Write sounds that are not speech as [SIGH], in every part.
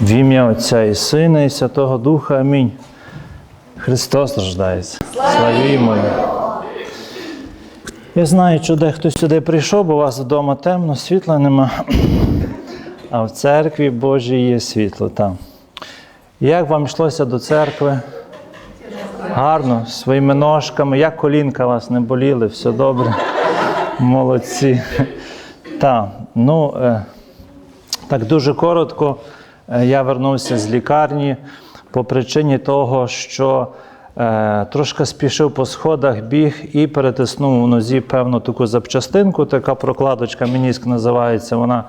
В ім'я Отця і Сина, і Святого Духа. Амінь. Христос рождається. Славімо. Я знаю, що дехто сюди прийшов, бо у вас вдома темно, світла нема. А в церкві Божій є світло там. Як вам йшлося до церкви? Гарно, своїми ножками, як колінка вас не боліли, все добре. Молодці. Так, ну, е, так дуже коротко. Е, Я вернувся з лікарні по причині того, що е, трошки спішив по сходах, біг і перетиснув у нозі певну таку запчастинку, така прокладочка, мініск називається, вона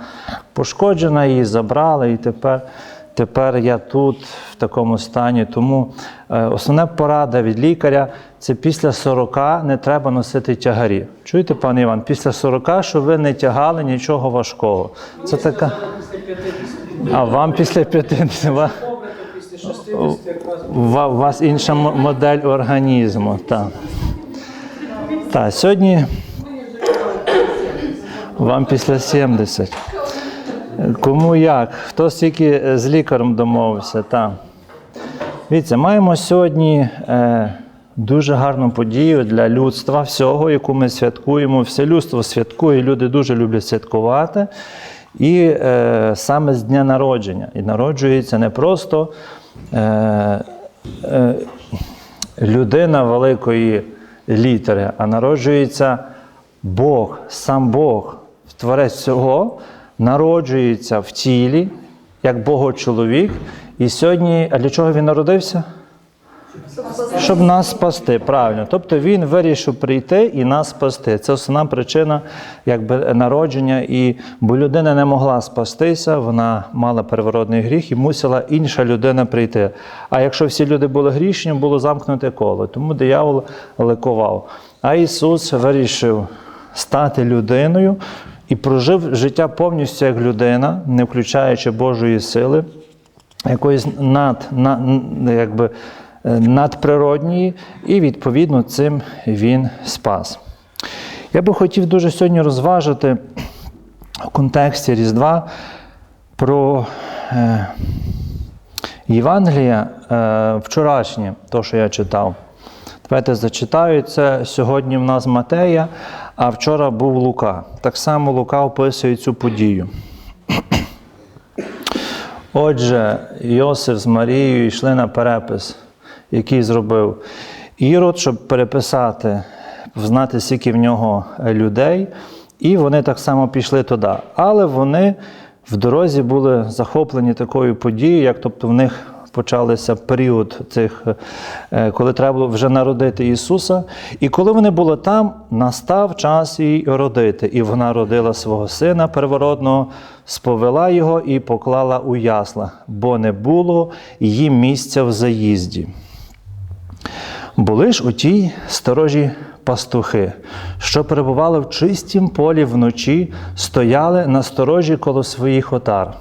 пошкоджена, її забрали, і тепер, тепер я тут в такому стані. Тому е, основна порада від лікаря це після 40 не треба носити тягарі. Чуєте, пане Іван, після 40, щоб ви не тягали нічого важкого. Це така. А вам після 50 ва- 60 ва- у вас інша модель організму. Так. Так, сьогодні вам після 70. Кому як? Хто стільки з лікарем домовився? Так. Дивіться, маємо сьогодні е, дуже гарну подію для людства всього, яку ми святкуємо. Все людство святкує, люди дуже люблять святкувати. І е, саме з дня народження. І народжується не просто е, е, людина великої літери, а народжується Бог, сам Бог, творець всього, народжується в тілі, як Богочоловік. І сьогодні, а для чого він народився? Щоб нас спасти, правильно. Тобто він вирішив прийти і нас спасти. Це основна причина якби, народження. І, бо людина не могла спастися, вона мала первородний гріх і мусила інша людина прийти. А якщо всі люди були грішні, було замкнуте коло. Тому диявол ликував. А Ісус вирішив стати людиною і прожив життя повністю як людина, не включаючи Божої сили якоїсь над, над, якби, надприродньої, і відповідно цим він спас. Я би хотів дуже сьогодні розважити в контексті Різдва про е, Євангелія е, вчорашнє, то, що я читав. Давайте зачитаю це. Сьогодні в нас Матея, а вчора був Лука. Так само Лука описує цю подію. Отже, Йосиф з Марією йшли на перепис, який зробив Ірод, щоб переписати, знати, скільки в нього людей, і вони так само пішли туди. Але вони в дорозі були захоплені такою подією, як тобто в них почався період цих, е, коли треба було вже народити Ісуса. І коли вони були там, настав час їй родити. І вона родила свого сина первородного, сповела його і поклала у ясла, бо не було їм місця в заїзді. Були ж у тій сторожі пастухи, що перебували в чистім полі вночі, стояли на сторожі коло своїх отар.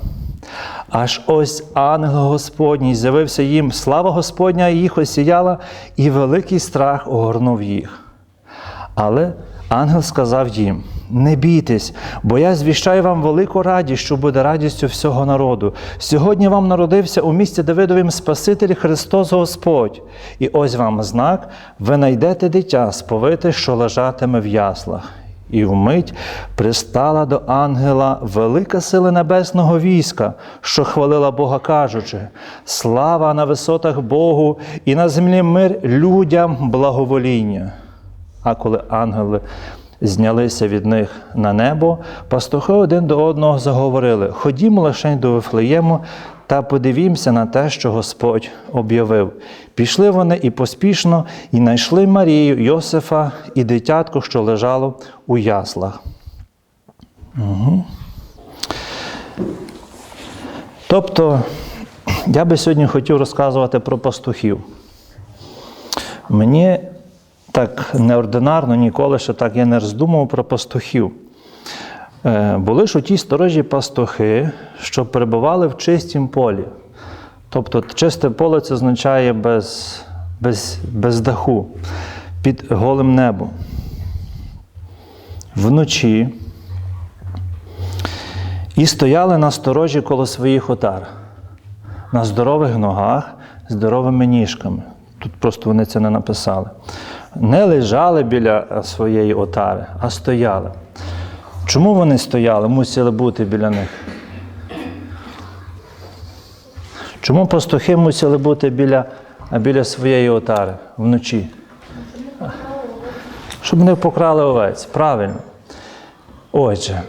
Аж ось ангел Господній з'явився їм, слава Господня їх осіяла, і великий страх огорнув їх. Але ангел сказав їм: Не бійтесь, бо я звіщаю вам велику радість, що буде радістю всього народу. Сьогодні вам народився у місті Давидовім Спаситель Христос Господь. І ось вам знак: ви найдете дитя сповите, що лежатиме в яслах. І вмить пристала до ангела велика сила небесного війська, що хвалила Бога, кажучи: Слава на висотах Богу і на землі мир людям благовоління. А коли ангели знялися від них на небо, пастухи один до одного заговорили: Ходімо лише до Вифлеєму та подивімося на те, що Господь об'явив. Пішли вони і поспішно, і знайшли Марію, Йосифа і дитятко, що лежало у яслах. Угу. Тобто, я би сьогодні хотів розказувати про пастухів. Мені так неординарно ніколи ще так я не роздумував про пастухів. Е, Були ж у тій сторожі пастухи, що перебували в чистім полі. Тобто чисте поле це означає без, без, без даху, під голим небом. Вночі і стояли на сторожі коло своїх отар. на здорових ногах, здоровими ніжками. Тут просто вони це не написали. Не лежали біля своєї отари, а стояли. Чому вони стояли, мусили бути біля них? Чому пастухи мусили бути біля, біля своєї отари вночі? Щоб не покрали овець. Правильно. Отже,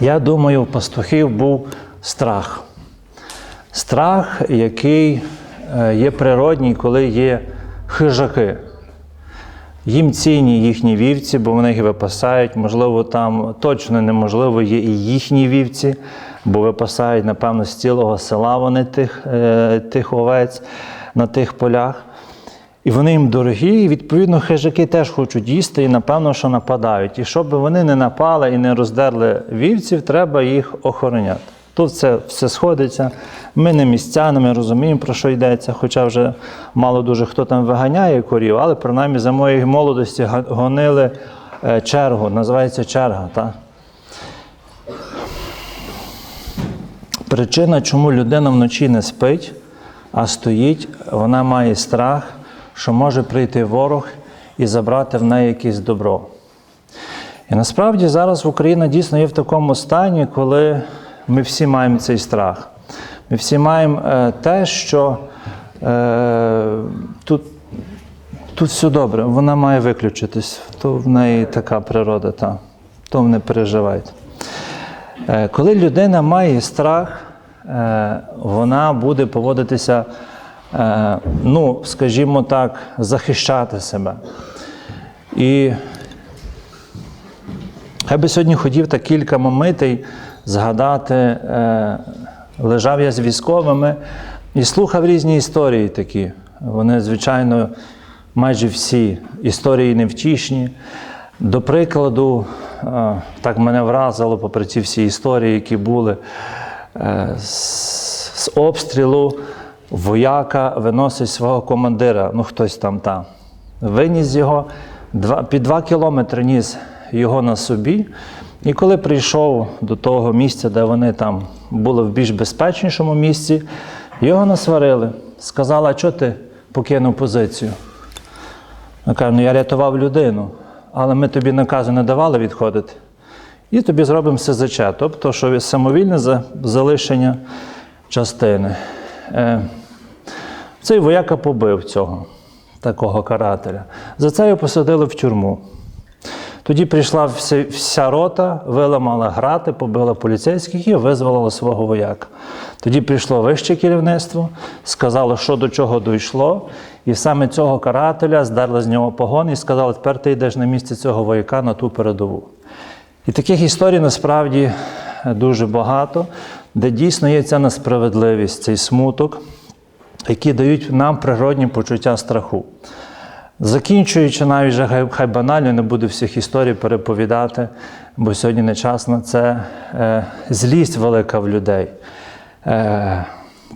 я думаю, у пастухів був страх. Страх, який є природній, коли є хижаки. Їм цінні їхні вівці, бо вони їх випасають. Можливо, там точно неможливо є і їхні вівці, бо випасають, напевно, з цілого села вони тих, е, тих овець на тих полях. І вони їм дорогі, і відповідно хижаки теж хочуть їсти, і напевно, що нападають. І щоб вони не напали і не роздерли вівців, треба їх охороняти. Тут це все сходиться. Ми не містяни, ми розуміємо, про що йдеться, хоча вже мало дуже хто там виганяє корів, але принаймні за моєї молодості гонили е, чергу, називається черга. Так? Причина, чому людина вночі не спить, а стоїть, вона має страх, що може прийти ворог і забрати в неї якесь добро. І насправді зараз Україна дійсно є в такому стані, коли ми всі маємо цей страх. Ми всі маємо е, те, що е, тут, тут все добре, вона має виключитись, то в неї така природа, та, то не переживайте. Е, Коли людина має страх, е, вона буде поводитися, е, ну, скажімо так, захищати себе. І я би сьогодні хотів так кілька моментей згадати. Е, Лежав я з військовими і слухав різні історії такі. Вони, звичайно, майже всі історії невтішні. До прикладу, е, так мене вразило, попри ці всі історії, які були е, з, обстрілу, вояка виносить свого командира, ну хтось там там. Виніс його, під два кілометри ніс його на собі. І коли прийшов до того місця, де вони там були в більш безпечнішому місці, його насварили. Сказали, а чого ти покинув позицію? Він каже, ну я рятував людину, але ми тобі наказу не давали відходити. І тобі зробимо СЗЧ, тобто, що самовільне залишення частини. Е, цей вояка побив цього, такого карателя. За це його посадили в тюрму. Тоді прийшла вся, вся рота, виламала грати, побила поліцейських і визволила свого вояка. Тоді прийшло вище керівництво, сказало, що до чого дійшло, і саме цього карателя здерли з нього погони і сказали, тепер ти йдеш на місце цього вояка на ту передову. І таких історій насправді дуже багато, де дійсно є ця несправедливість, цей смуток, які дають нам природні почуття страху. Закінчуючи навіть же хай, хай банально, не буду всіх історій переповідати, бо сьогодні не час на це. Е, злість велика в людей. Е,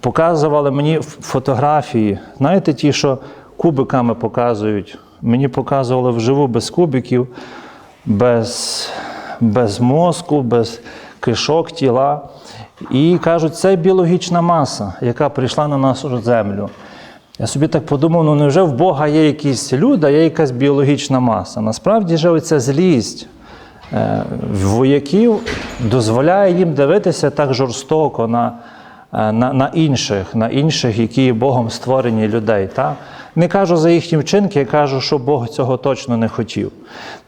показували мені фотографії, знаєте, ті, що кубиками показують. Мені показували вживу без кубиків, без, без мозку, без кишок, тіла. І кажуть, це біологічна маса, яка прийшла на нашу землю. Я собі так подумав, ну невже в Бога є якісь люди, а є якась біологічна маса. Насправді же оця злість е, вояків дозволяє їм дивитися так жорстоко на, е, на, на інших, на інших, які Богом створені людей. Та? Не кажу за їхні вчинки, я кажу, що Бог цього точно не хотів.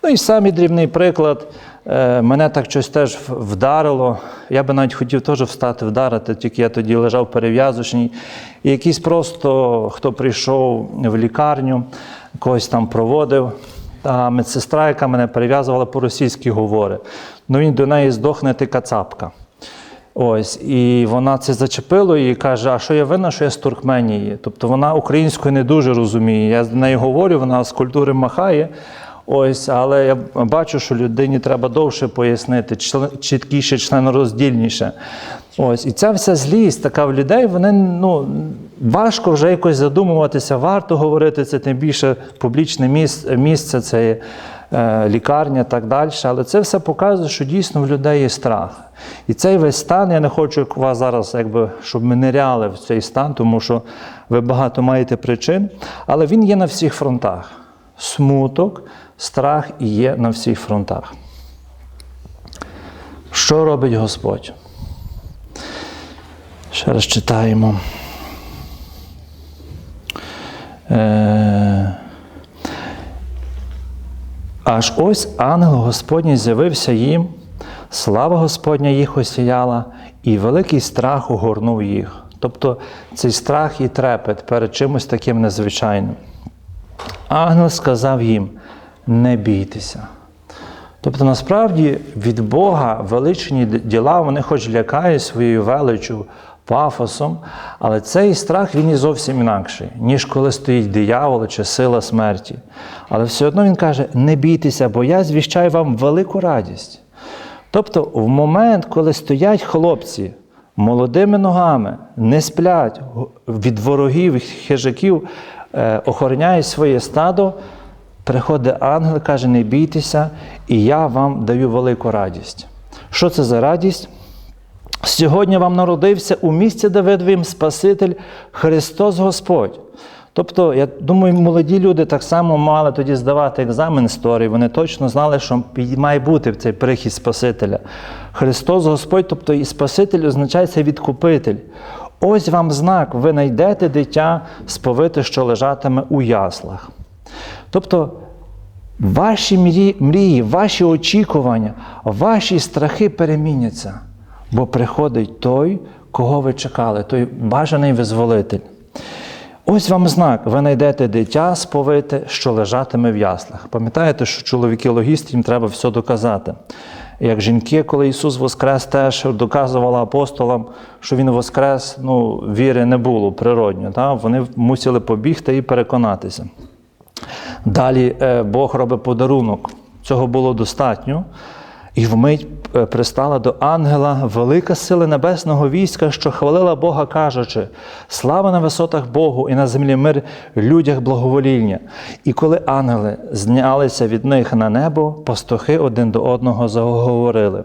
Ну і самий дрібний приклад. Е, Мене так щось теж вдарило. Я би навіть хотів теж встати, вдарити, тільки я тоді лежав перев'язочній. І якийсь просто хто прийшов в лікарню, когось там проводив. А медсестра, яка мене перев'язувала по-російськи, говорить: ну він до неї здохне ти кацапка. Ось, і вона це зачепило і каже: А що я винна, що я з Туркменії? Тобто вона українською не дуже розуміє. Я з нею говорю, вона з культури махає. Ось, але я бачу, що людині треба довше пояснити, чіткіше, членороздільніше. Ось, і ця вся злість така в людей, вони ну, важко вже якось задумуватися, варто говорити це, тим більше публічне місце, це є. е, лікарня, так далі. Але це все показує, що дійсно в людей є страх. І цей весь стан, я не хочу вас зараз, якби, щоб ми ниряли в цей стан, тому що ви багато маєте причин, але він є на всіх фронтах. Смуток, страх є на всіх фронтах. Що робить Господь? Ще раз читаємо. Е, Аж ось ангел Господній з'явився їм, слава Господня їх осіяла, і великий страх огорнув їх. Тобто цей страх і трепет перед чимось таким незвичайним. Ангел сказав їм: не бійтеся. Тобто, насправді від Бога величні діла, вони хоч лякають своєю величю, пафосом, але цей страх він і зовсім інакший, ніж коли стоїть диявол чи сила смерті. Але все одно він каже: не бійтеся, бо я звіщаю вам велику радість. Тобто, в момент, коли стоять хлопці молодими ногами, не сплять від ворогів, хижаків, е, охороняють своє стадо, приходить ангел, каже: не бійтеся, і я вам даю велику радість. Що це за радість? Сьогодні вам народився у місті Давидовім Спаситель Христос Господь. Тобто, я думаю, молоді люди так само мали тоді здавати екзамен історії. Вони точно знали, що має бути цей прихід Спасителя. Христос Господь, тобто і Спаситель означає це відкупитель. Ось вам знак, ви знайдете дитя сповите, що лежатиме у яслах. Тобто, ваші мрії, ваші очікування, ваші страхи переміняться, бо приходить той, кого ви чекали, той бажаний визволитель. Ось вам знак, ви знайдете дитя сповите, що лежатиме в яслах. Пам'ятаєте, що чоловіки логісти, їм треба все доказати. Як жінки, коли Ісус Воскрес, теж доказувала апостолам, що Він Воскрес, ну, віри не було природньо. Так? Вони мусили побігти і переконатися. Далі е, Бог робить подарунок. Цього було достатньо. І вмить е, пристала до ангела велика сила небесного війська, що хвалила Бога, кажучи: слава на висотах Богу і на землі мир людях благовоління. І коли ангели знялися від них на небо, пастухи один до одного заговорили.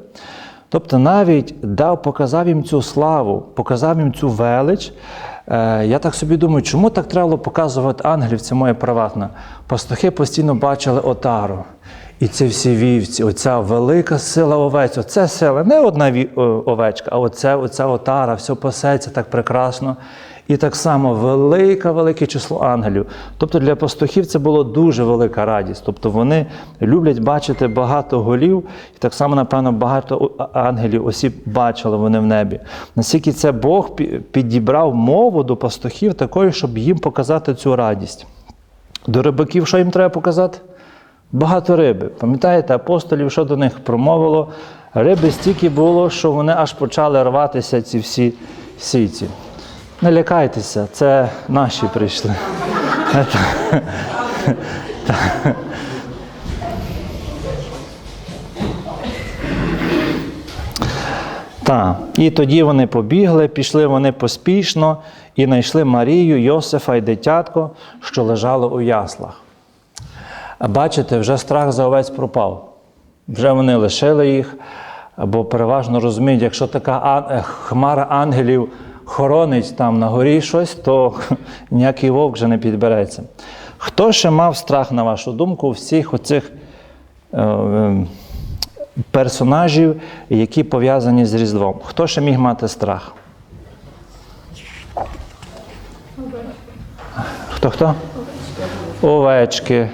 Тобто навіть дав, показав їм цю славу, показав їм цю велич. Е, Я так собі думаю, чому так треба було показувати ангелів, це моє приватне. Пастухи постійно бачили отару. І ці всі вівці, оця велика сила овець, оце сила, не одна овечка, а оце, оця отара, все пасеться так прекрасно. І так само велике, велике число ангелів. Тобто для пастухів це була дуже велика радість. Тобто вони люблять бачити багато голів, і так само, напевно, багато ангелів осіб бачили вони в небі. Наскільки це Бог підібрав мову до пастухів такою, щоб їм показати цю радість. До рибаків що їм треба показати? Багато риби. Пам'ятаєте, апостолів, що до них промовило? Риби стільки було, що вони аж почали рватися, ці всі сійці. Не лякайтеся, це наші прийшли. Так, і тоді вони побігли, пішли вони поспішно і знайшли Марію, Йосифа і дитятко, що лежало у яслах. Бачите, вже страх за овець пропав. Вже вони лишили їх, бо переважно розуміють, якщо така е, хмара ангелів хоронить там на горі щось, то [LAUGHS] ніякий вовк вже не підбереться. Хто ще мав страх, на вашу думку, всіх оцих е, персонажів, які пов'язані з Різдвом? Хто ще міг мати страх? Хто хто? Овечки.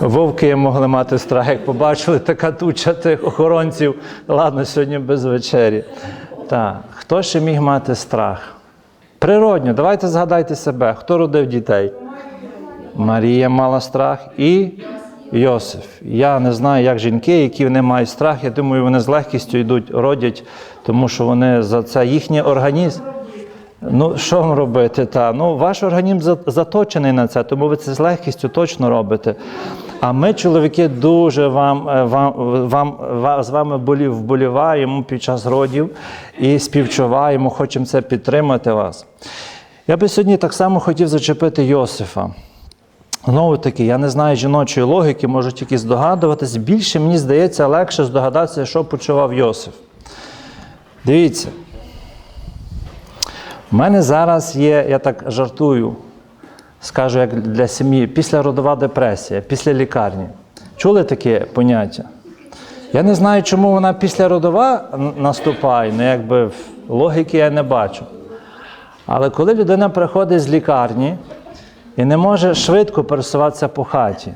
Вовки могли мати страх, як побачили така туча тих охоронців. Ладно, сьогодні без вечері. Так. Хто ще міг мати страх? Природньо, давайте згадайте себе, хто родив дітей? Марія мала страх і Йосиф. Я не знаю, як жінки, які вони мають страх. Я думаю, вони з легкістю йдуть, родять, тому що вони за це їхній організм. Ну, що вам робити? Та? Ну, ваш організм заточений на це, тому ви це з легкістю точно робите. А ми, чоловіки, дуже вам, е, вам, вам, з вами болі- вболіваємо під час родів і співчуваємо, хочемо це підтримати вас. Я би сьогодні так само хотів зачепити Йосифа. Знову таки, я не знаю жіночої логіки, можу тільки здогадуватись. Більше мені здається легше здогадатися, що почував Йосиф. Дивіться. У мене зараз є, я так жартую, скажу як для сім'ї, післяродова депресія, після лікарні. Чули таке поняття? Я не знаю, чому вона післяродова н- наступає, ну якби логіки я не бачу. Але коли людина приходить з лікарні і не може швидко пересуватися по хаті,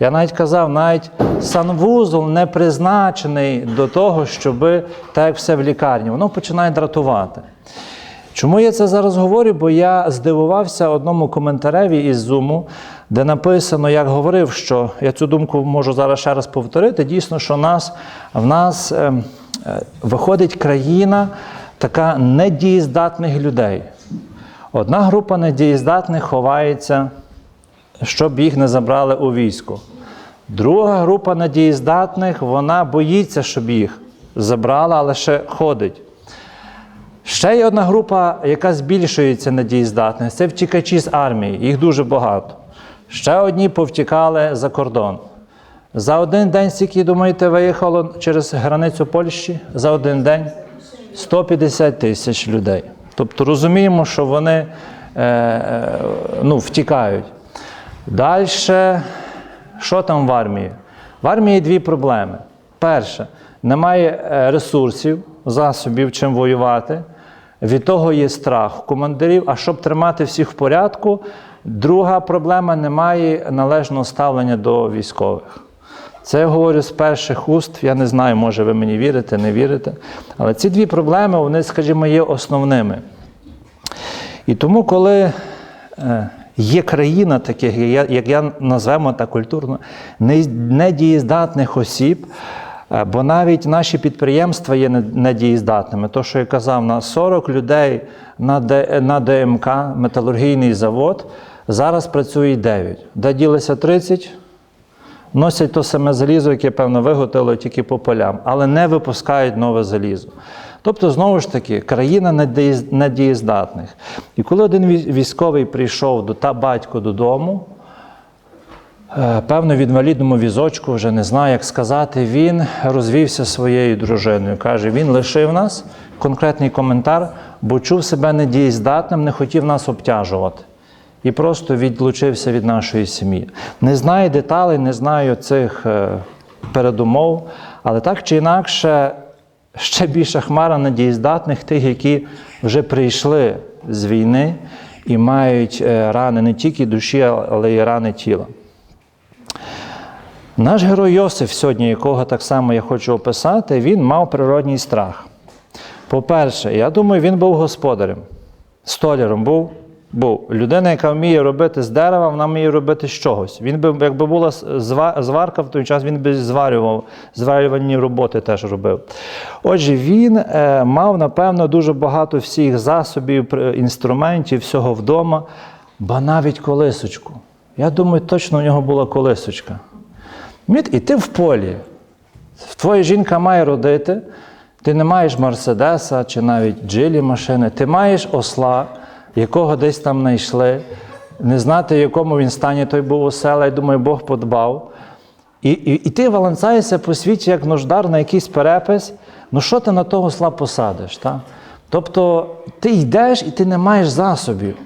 я навіть казав, навіть санвузол не призначений до того, щоб так все в лікарні, воно починає дратувати. Чому я це зараз говорю? Бо я здивувався одному коментареві із Зуму, де написано, як говорив, що я цю думку можу зараз ще раз повторити. Дійсно, що нас, в нас ем, е, виходить країна така недієздатних людей. Одна група недієздатних ховається, щоб їх не забрали у військо. Друга група недієздатних, вона боїться, щоб їх забрали, але ще ходить. Ще є одна група, яка збільшується надієздатних, це втікачі з армії, їх дуже багато. Ще одні повтікали за кордон. За один день, скільки, думаєте, виїхало через границю Польщі? За один день 150 тисяч людей. Тобто розуміємо, що вони е, е, ну, втікають. Далі, що там в армії? В армії дві проблеми. Перше, немає е, ресурсів, засобів, чим воювати. Від того є страх командирів. А щоб тримати всіх в порядку, друга проблема немає належного ставлення до військових. Це я говорю з перших уст. Я не знаю, може ви мені вірите, не вірите. Але ці дві проблеми, вони, скажімо, є основними. І тому, коли е, є країна таких, як я- назвемо так культурно, недієздатних осіб, бо навіть наші підприємства є недієздатними. То, що я казав, на 40 людей на, ДМК, металургійний завод, зараз працює 9. Де ділися 30? Носять то саме залізо, яке, певно, виготовили тільки по полям, але не випускають нове залізо. Тобто, знову ж таки, країна недієздатних. І коли один військовий прийшов до та батько додому, е, певно, в інвалідному візочку, вже не знаю, як сказати, він розвівся своєю дружиною. Каже, він лишив нас, конкретний коментар, бо чув себе недієздатним, не хотів нас обтяжувати і просто відлучився від нашої сім'ї. Не знаю деталей, не знаю цих е, передумов, але так чи інакше, ще більша хмара надієздатних тих, які вже прийшли з війни і мають е, рани не тільки душі, але й рани тіла. Наш герой Йосиф, сьогодні, якого так само я хочу описати, він мав природній страх. По-перше, я думаю, він був господарем, столяром був. Був людина, яка вміє робити з дерева, вона вміє робити з чогось. Він би, якби була зварка в той час, він би зварював, зварювальні роботи теж робив. Отже, він е, мав, напевно, дуже багато всіх засобів, інструментів, всього вдома, ба навіть колисочку. Я думаю, точно у нього була колисочка. І ти в полі. Твоя жінка має родити, ти не маєш Мерседеса чи навіть джилі машини, ти маєш осла, якого десь там знайшли, не знати, в якому він стані той був осела, я думаю, Бог подбав. І, і, і ти валанцаєшся по світі як нуждар на якийсь перепис, ну що ти на того осла посадиш? Та? Тобто ти йдеш і ти не маєш засобів.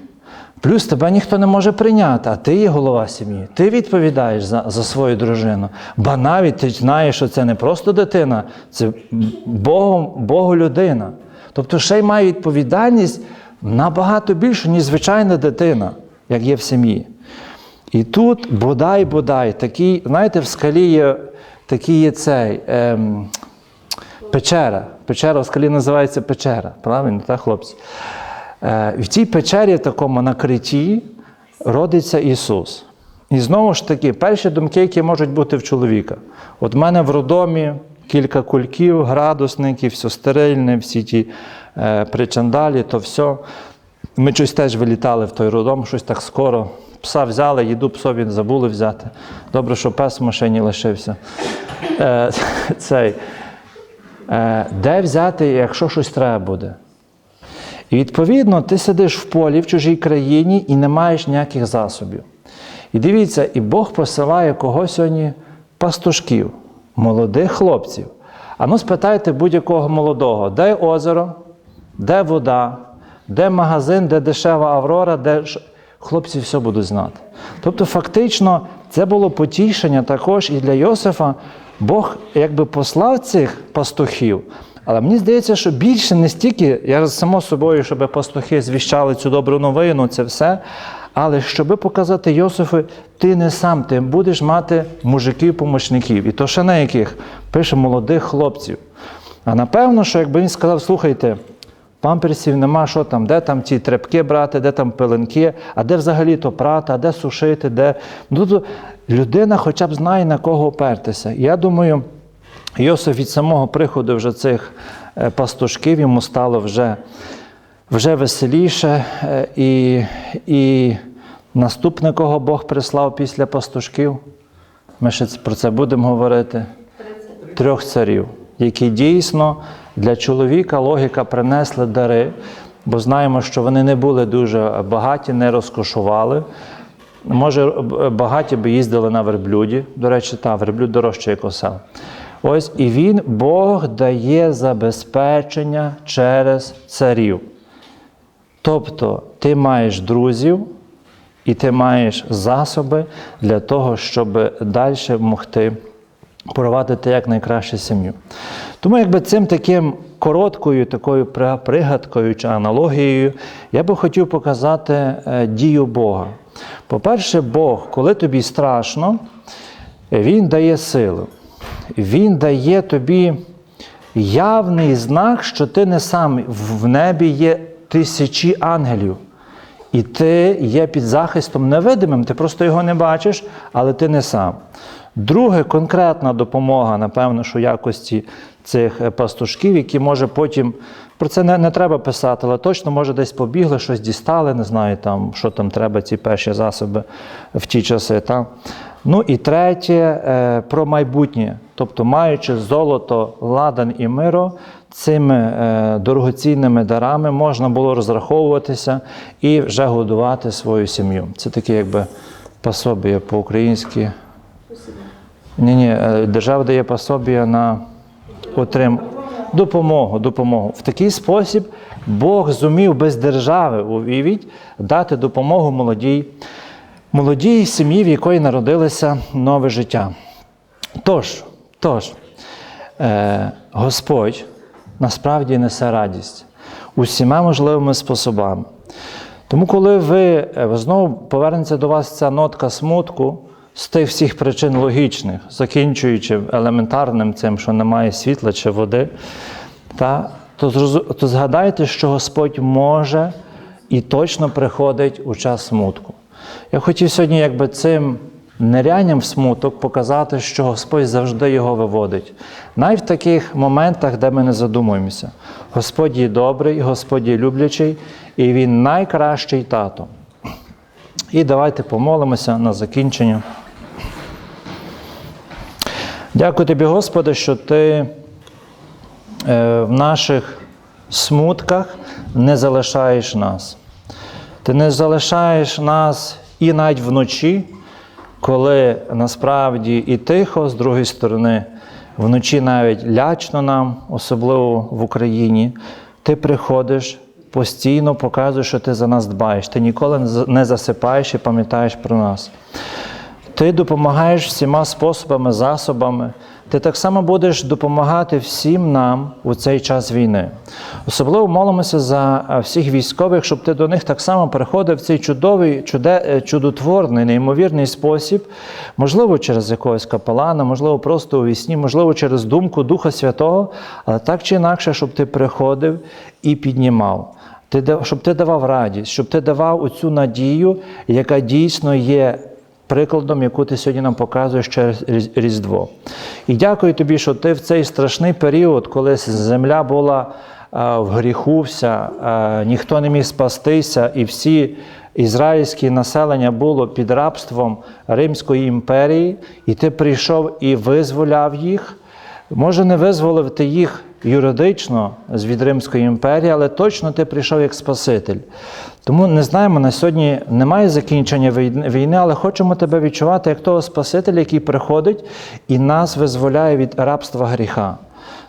Плюс тебе ніхто не може прийняти, а ти є голова сім'ї. Ти відповідаєш за, за свою дружину. Ба навіть ти знаєш, що це не просто дитина, це Богом, Богу людина. Тобто ще й має відповідальність набагато більшу, ніж звичайна дитина, як є в сім'ї. І тут бодай, бодай, такий, знаєте, в скалі є такий є цей. Ем, Печера. Печера в скалі називається печера. Правильно, так, хлопці? Е, в цій печері, такому накритті, родиться Ісус. І знову ж таки, перші думки, які можуть бути в чоловіка. От в мене в роддомі кілька кульків, градусників, все стерильне, всі ті е, причандалі, то все. Ми щось теж вилітали в той роддом, щось так скоро. Пса взяли, їду псові забули взяти. Добре, що пес в машині лишився. Е, [LAUGHS] цей. Е, де взяти, якщо щось треба буде? І відповідно, ти сидиш в полі в чужій країні і не маєш ніяких засобів. І дивіться, і Бог посилає кого сьогодні? Пастушків, молодих хлопців. А ну спитайте будь-якого молодого, де озеро, де вода, де магазин, де дешева Аврора, де хлопці все будуть знати. Тобто, фактично, це було потішення також і для Йосифа. Бог якби послав цих пастухів. Але мені здається, що більше не стільки, я само собою, щоб пастухи звіщали цю добру новину, це все. Але щоб показати Йосифу, ти не сам, ти будеш мати мужиків-помічників. І то ще на яких? Пише молодих хлопців. А напевно, що якби він сказав, слухайте, памперсів нема, що там, де там ті тряпки брати, де там пеленки, а де взагалі то прати, а де сушити, де. Ну, людина хоча б знає, на кого опертися. І я думаю, Йосиф від самого приходу вже цих е, пастушків йому стало вже, вже веселіше. е, І, і наступне, кого Бог прислав після пастушків, ми ще про це будемо говорити. Трьох царів, які дійсно для чоловіка логіка принесли дари, бо знаємо, що вони не були дуже багаті, не розкошували. Може, багаті би їздили на верблюді. До речі, та верблюд дорожче як осел. Ось і він, Бог дає забезпечення через царів. Тобто ти маєш друзів і ти маєш засоби для того, щоб далі могти провадити як найкраще сім'ю. Тому якби цим таким короткою такою пригадкою чи аналогією я би хотів показати е, дію Бога. По-перше, Бог, коли тобі страшно, Він дає силу. Він дає тобі явний знак, що ти не сам в небі є тисячі ангелів. І ти є під захистом невидимим, ти просто його не бачиш, але ти не сам. Друге, конкретна допомога, напевно, що якості цих е, пастушків, які може потім. Про це не, не треба писати, але точно, може, десь побігли, щось дістали, не знаю, там, що там треба, ці перші засоби в ті часи. Та? Ну і третє, е, про майбутнє. Тобто, маючи золото, ладан і миро, цими е, дорогоцінними дарами можна було розраховуватися і вже годувати свою сім'ю. Це таке, якби пособіє по-українськи. Ні, ні, держава дає пособія на отрим... допомогу, допомогу. В такий спосіб Бог зумів без держави, уявіть, дати допомогу молодій, молодій сім'ї, в якої народилося нове життя. Тож, тож, е, Господь насправді несе радість усіма можливими способами. Тому, коли ви е, знову повернеться до вас ця нотка смутку з тих всіх причин логічних, закінчуючи елементарним цим, що немає світла чи води, та, то, то згадайте, що Господь може і точно приходить у час смутку. Я хотів сьогодні, якби цим нирянням в смуток показати, що Господь завжди його виводить. Навіть в таких моментах, де ми не задумуємося. Господь є добрий, Господь є люблячий, і Він найкращий тато. І давайте помолимося на закінчення. Дякую тобі, Господи, що ти е, в наших смутках не залишаєш нас. Ти не залишаєш нас і навіть вночі, коли насправді і тихо, з другої сторони, вночі навіть лячно нам, особливо в Україні, ти приходиш, постійно показуєш, що ти за нас дбаєш. Ти ніколи не засипаєш і пам'ятаєш про нас. Ти допомагаєш всіма способами, засобами. Ти так само будеш допомагати всім нам у цей час війни. Особливо молимося за всіх військових, щоб ти до них так само приходив в цей чудовий, чуде, е, чудотворний, неймовірний спосіб, можливо, через якогось капелана, можливо, просто у вісні, можливо, через думку Духа Святого, але так чи інакше, щоб ти приходив і піднімав. Ти, щоб ти давав радість, щоб ти давав оцю надію, яка дійсно є прикладом, яку ти сьогодні нам показуєш через Різдво. І дякую тобі, що ти в цей страшний період, коли земля була е, в гріху, вся, е, ніхто не міг спастися, і всі ізраїльське населення було під рабством Римської імперії, і ти прийшов і визволяв їх. Може, не визволив ти їх юридично з від Римської імперії, але точно ти прийшов як Спаситель. Тому не знаємо, на сьогодні немає закінчення війни- але хочемо тебе відчувати як того Спасителя, який приходить і нас визволяє від рабства гріха.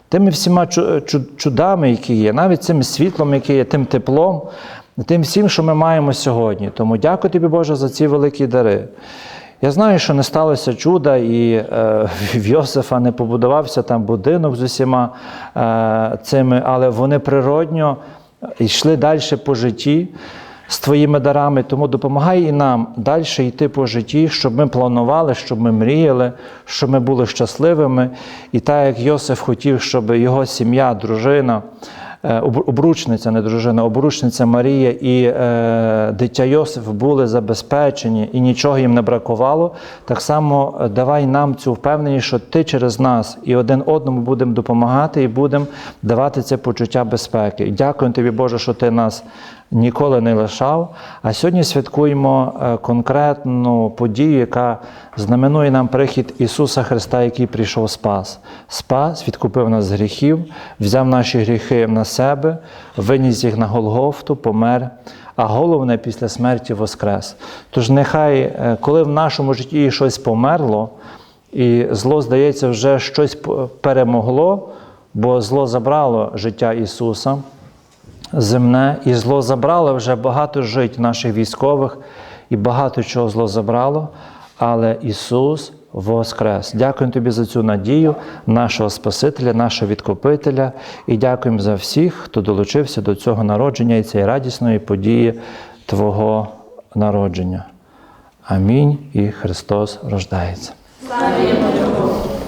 Тими всіма чу- чу- чудами, які є, навіть цим світлом, яке є, тим теплом, тим всім, що ми маємо сьогодні. Тому дякую тобі, Боже, за ці великі дари. Я знаю, що не сталося чуда, і е, в [LAUGHS] Йосифа не побудувався там будинок з усіма е, цими, але вони природньо йшли далі по житті з твоїми дарами. Тому допомагай і нам далі йти по житті, щоб ми планували, щоб ми мріяли, щоб ми були щасливими. І так як Йосиф хотів, щоб його сім'я, дружина. Е, обру- Обручниця, не дружина, обручниця Марія і е, дитя Йосиф були забезпечені і нічого їм не бракувало. Так само е, давай нам цю впевненість, що ти через нас і один одному будемо допомагати і будемо давати це почуття безпеки. Дякую тобі, Боже, що ти нас ніколи не лишав. А сьогодні святкуємо е, конкретну подію, яка знаменує нам прихід Ісуса Христа, який прийшов спас. Спас, відкупив нас з гріхів, взяв наші гріхи на себе, виніс їх на Голгофту, помер. А головне після смерті воскрес. Тож нехай, е, коли в нашому житті щось померло, і зло, здається, вже щось перемогло, бо зло забрало життя Ісуса земне, і зло забрало вже багато жить наших військових, і багато чого зло забрало, але Ісус воскрес. Дякуємо Тобі за цю надію, нашого Спасителя, нашого відкупителя, і дякуємо за всіх, хто долучився до цього народження і цієї радісної події Твого народження. Амінь. І Христос рождається. Славімо Його!